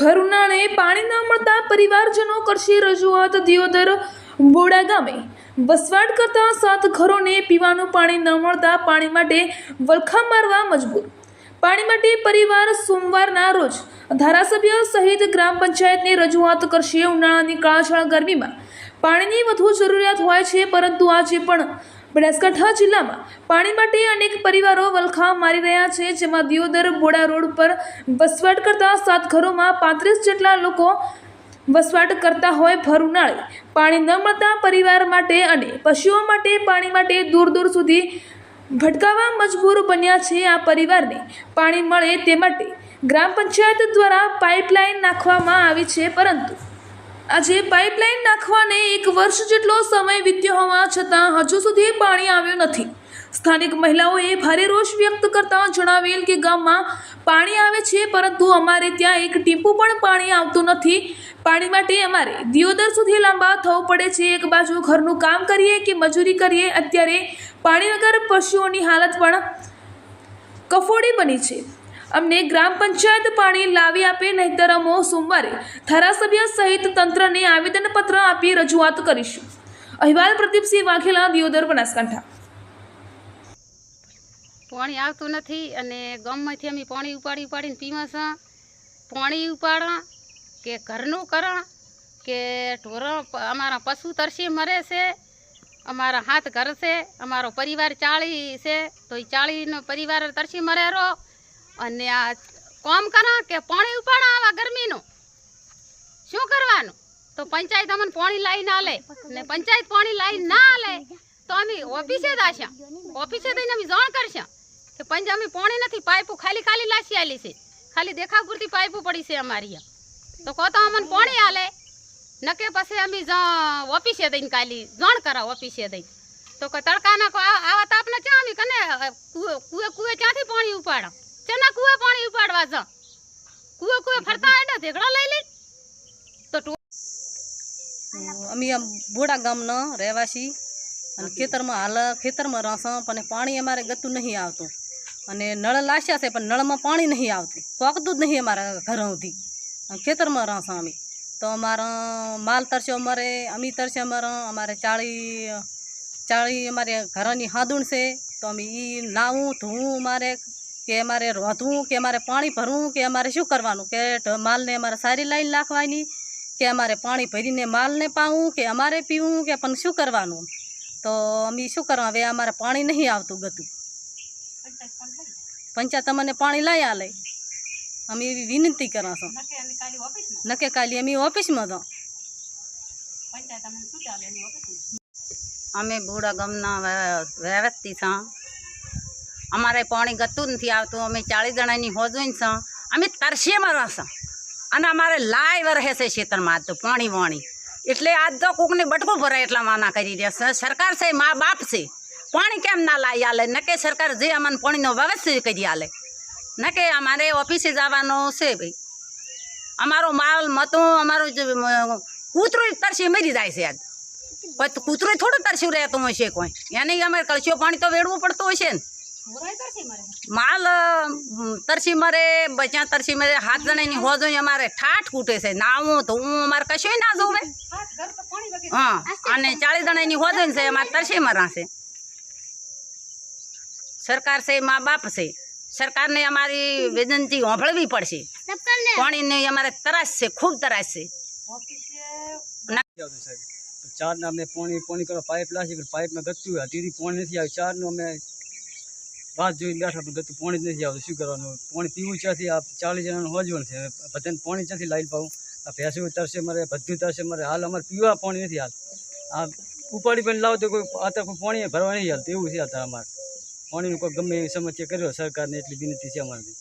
ભરુનાને પાણી ન મળતા પરિવારજનો કરશે રજૂઆત. દિયોદર બોડા ગામે વસવાટ કરતા સાત ઘરોને પીવાનું પાણી ન મળતા પાણી માટે વલખા મારવા મજબૂર. પાણી માટે પરિવાર સોમવારના રોજ ધારાસભ્ય સહિત ગ્રામ પંચાયતની રજૂઆત કરશે ઉનાળાની કાળઝાળ ગરમીમાં. પાણીની વધુ જરૂરિયાત હોય છે, પરંતુ આજે પણ બનાસકાંઠા જિલ્લામાં પાણી માટે અનેક પરિવારો વલખા મારી રહ્યા છે, જેમાં દિયોદર, બોડા રોડ પર વસવાટ કરતા સાત ઘરોમાં પાંત્રીસ જેટલા લોકો વસવાટ કરતા હોય ભર ઉનાળે. પાણી ન મળતા પરિવાર માટે અને પશુઓ માટે પાણી માટે દૂર દૂર સુધી ભટકાવા મજબૂર બન્યા છે આ પરિવારને. પાણી મળે તે માટે ગ્રામ પંચાયત દ્વારા પાઇપલાઇન નાખવામાં આવી છે, પરંતુ આજે પાઇપલાઇન નાખવાને એક વર્ષ જેટલો સમય વીત્યો હોવા છતાં હજુ સુધી પાણી આવ્યું નથી. સ્થાનિક મહિલાઓએ ભારે રોષ વ્યક્ત કરતા જણાવેલ કે ગામમાં પાણી આવે છે, પરંતુ અમારે ત્યાં એક ટીપું પણ પાણી આવતું નથી. પાણી માટે અમારે દિયોદર સુધી લાંબા થવું પડે છે. એક બાજુ ઘરનું કામ કરીએ કે મજૂરી કરીએ, અત્યારે પાણી વગર પશુઓની હાલત પણ કફોડી બની છે. અમને ગ્રામ પંચાયત પાણી લાવી આપે નહીતર અમો સોમવારે ધારાસભ્ય સહિત તંત્રને આવેદનપત્ર આપી રજૂઆત કરીશું. અહેવાલ પ્રદીપસિંહ વાઘેલા, દિયોદર બનાસકાંઠા. પાણી આવતું નથી અને ગામમાંથી અમે પાણી ઉપાડી ઉપાડીને પીવા છે પાણી ઉપાડા કે ઘરનું કરા કે ઢોરો અમારા પશુ તરસી મરે છે, અમારા હાથ ઘર છે અમારો પરિવાર ચાળી છે તો એ ચાળીનો પરિવાર તરસી મરે રહો અને આ કોમ કરા કે પાણી ઉપાડા આવા ગરમીનું. શું કરવાનું? તો પંચાયત અમને પાણી લાવીને આલે ને પંચાયત પાણી લાવીને ના આલે તો અમે ઓફિસે જ ઓફિસે જઈને અમે જાણ કરશા કે પંચ અમે પાણી નથી, પાઇપો ખાલી ખાલી લાસી આલી છે. ખાલી દેખાવ પૂરતી પાઇપો પડી છે અમારી તો કહો તો અમને પાણી આલે. નકે પછી અમે ઓફિસે દઈને કાલી જાણ કરાવ ઓફિસે દઈને તો તડકાના આવા તાપને ચા અમે કને કુએ કુએ ક્યાંથી પાણી ઉપાડો? ચેના કુએ પાણી ઉપાડવા જા. કુએ કુએ ફરતા ને ઢેકડા લઈ લઈ તો અમે આમ બોડા ગામના રહેવાસી અને ખેતરમાં હાલ ખેતરમાં રસ પણ પાણી અમારે ગતું નહીં આવતું. અને નળ લાશ્યા છે પણ નળમાં પાણી નહીં આવતું. પોકતું જ નહીં અમારા ઘર સુધી. ખેતરમાં રસ અમે. તો અમારા માલ તરશે અમારે અમી તરશે અમારા અમારે ચાળી ચાળી અમારે ઘરની હાદુણ છે. તો અમે એ નાવું ધોવું અમારે. કે અમારે રોધવું કે અમારે પાણી ભરવું કે અમારે શું કરવાનું? કે માલને અમારે સારી લાઈન નાખવાની કે અમારે પાણી ભરીને માલને પાવું કે અમારે પીવું કે પણ શું કરવાનું? તો અમે શું કરવા? હવે અમારે પાણી નહીં આવતું ગતું. પંચાયત અમને પાણી લઈ આલે. અમે એવી વિનંતી કરવા છો. નકે કાલી અમે ઓફિસમાં તો અમે બુડા ગામના વ્યવસ્થિત છે. અમારે પાણી ગતું નથી આવતું. અમે ચાળીસ જણાની હોજોઈન છ અમે તરસીમાં રહેશે. અને અમારે લાઈવ રહે છે ખેતરમાં તો પાણી વાણી. એટલે આજ તો કોકને બટકું ભરાય એટલા માના કરી રહ્યા છે. સરકાર છે, મા બાપ છે. પાણી કેમ ના લાવી આલે? ન કે સરકાર જે અમને પાણીનો વ્યવસ્થિત કરી આલે. કે અમારે ઓફિસે જવાનો છે ભાઈ. અમારો માલ, મતો, અમારું કૂતરું તરસી મરી જાય છે આજ. કૂતરું થોડું તરસ્યું રહેતું હશે કોઈ. એને અમારે કળશીઓ પાણી તો વેડવું પડતું હશે ને. માલ તરસી મરે બચ્યા તરસી મરે હાથ જણાની હોજો અમારે ઠાઠ કૂટે છે નાવું તો હું અમારે કશું ના જોવે. હા અને ચાલીસ જણાની હોજો છે અમારે તરસી મરાશે સરકાર છે મા બાપ છે. સરકારને અમારી વેદનથી હોંભળવી પડશે. પાણીને અમારે તરાશ છે ખૂબ તરાશ છે. ચાર ના અમે પાણી પાણી કરવા પાઇપ લાગી પણ પાઇપમાં ગતું હતી પાણી નથી આવ્યું ચારનું અમે વાત જોઈને બેઠા પણ ગતું પાણી જ નથી આવતું. શું કરવાનું? પાણી પીવું ત્યાંથી આ ચાલીસ જણાનું હોજવણ છે. બધાને પાણી ક્યાંથી લાવી પાવું? આ ભેંસું તરશે મારે બધું તરશે મારે હાલ અમારે પીવા પાણી નથી હાલ. આ ઉપાડી પણ લાવો તો કોઈ અત્યારે કોઈ પાણી ભરવા નહીં હાલતું. એવું છે અત્યારે અમારે. પાણીનું કોઈ ગમે એવી સમસ્યા કર્યો સરકારને એટલી વિનંતી છે અમારાથી